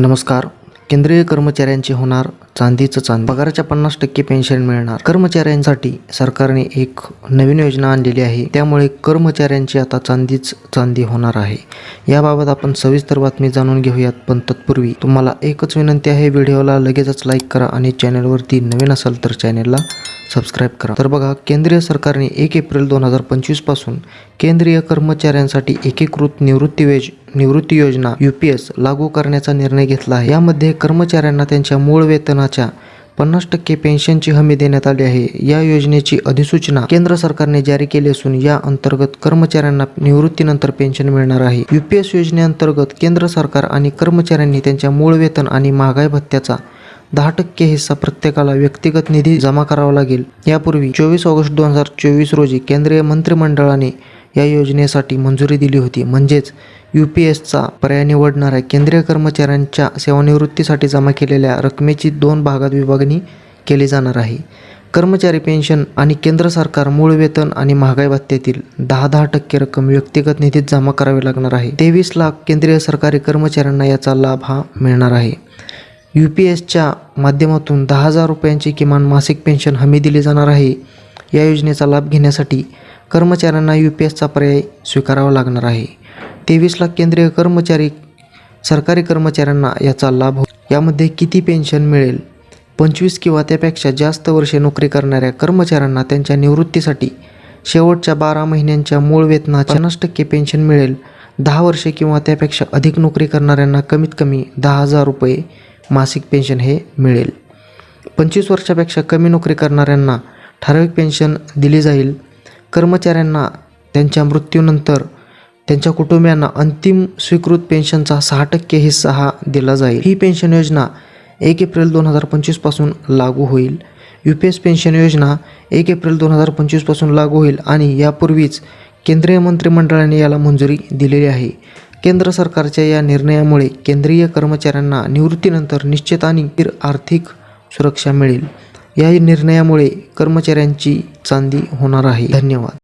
नमस्कार. केंद्रीय कर्मचाऱ्यांचे होणार चांदीचं चांदी. पगाराच्या पन्नास टक्के पेन्शन मिळणार. कर्मचाऱ्यांसाठी सरकारने एक नवीन योजना आणलेली आहे. त्यामुळे कर्मचाऱ्यांची आता चांदीच चांदी होणार आहे. याबाबत आपण सविस्तर बातमी जाणून घेऊयात. पण तत्पूर्वी तुम्हाला एकच विनंती आहे. व्हिडिओला लगेचच लाईक करा आणि चॅनलवरती नवीन असाल तर चॅनलला सबस्क्राईब करा. तर बघा केंद्रीय सरकारने एक एप्रिल दोन हजार पंचवीसपासून केंद्रीय कर्मचाऱ्यांसाठी एकीकृत निवृत्ती वेज निवृत्ती योजना यू पी एस लागू करण्याचा निर्णय घेतला आहे. यामध्ये कर्मचाऱ्यांना त्यांच्या मूळ वेतनाच्या पन्नास टक्के पेन्शनची हमी देण्यात आली आहे. या योजनेची अधिसूचना केंद्र सरकारने जारी केली असून या अंतर्गत कर्मचाऱ्यांना निवृत्तीनंतर पेन्शन मिळणार आहे. यू पी एस योजनेअंतर्गत केंद्र सरकार आणि कर्मचाऱ्यांनी त्यांच्या मूळ वेतन आणि महागाई भत्त्याचा दहा टक्के हिस्सा प्रत्येकाला व्यक्तिगत निधी जमा करावा लागेल. यापूर्वी चोवीस ऑगस्ट दोन हजार चोवीस रोजी केंद्रीय मंत्रिमंडळाने या योजनेसाठी मंजुरी दिली होती. म्हणजेच यू पी एसचा पर्याय निवडणाऱ्या केंद्रीय कर्मचाऱ्यांच्या सेवानिवृत्तीसाठी जमा केलेल्या रकमेची दोन भागात विभागणी केली जाणार आहे. कर्मचारी पेन्शन आणि केंद्र सरकार मूळ वेतन आणि महागाई भत्त्यातील दहा दहा टक्के रक्कम व्यक्तिगत निधीत जमा करावी लागणार आहे. तेवीस लाख केंद्रीय सरकारी कर्मचाऱ्यांना याचा लाभ हा मिळणार आहे. यू पी एसच्या माध्यमातून दहा हजार रुपयांची किमान मासिक पेन्शन हमी दिली जाणार आहे. या योजनेचा लाभ घेण्यासाठी कर्मचाऱ्यांना यू पी एसचा पर्याय स्वीकारावा लागणार आहे. तेवीस लाख केंद्रीय कर्मचारी सरकारी कर्मचाऱ्यांना याचा लाभ हो यामध्ये किती पेन्शन मिळेल? पंचवीस किंवा त्यापेक्षा जास्त वर्षे नोकरी करणाऱ्या कर्मचाऱ्यांना त्यांच्या निवृत्तीसाठी शेवटच्या बारा महिन्यांच्या मूळ वेतना पन्नास टक्के पेन्शन मिळेल. दहा वर्षे किंवा त्यापेक्षा अधिक नोकरी करणाऱ्यांना कमीत कमी दहा हजार रुपये मासिक पेन्शन हे मिळेल. पंचवीस वर्षापेक्षा कमी नोकरी करणाऱ्यांना ठराविक पेन्शन दिली जाईल. कर्मचाऱ्यांना त्यांच्या मृत्यूनंतर त्यांच्या कुटुंबियांना अंतिम स्वीकृत पेन्शनचा सहा टक्के हिस्सा हा दिला जाईल. ही पेन्शन योजना एक एप्रिल दोन हजार पंचवीसपासून लागू होईल. यू पी एस पेन्शन योजना एक एप्रिल दोन हजार पंचवीसपासून लागू होईल आणि यापूर्वीच केंद्रीय मंत्रिमंडळाने याला मंजुरी दिलेली आहे. केंद्र सरकारच्या या निर्णयामुळे केंद्रीय कर्मचाऱ्यांना निवृत्तीनंतर निश्चित आणि आर्थिक सुरक्षा मिळेल. या निर्णयामुळे कर्मचाऱ्यांची चांदी होणार आहे. धन्यवाद.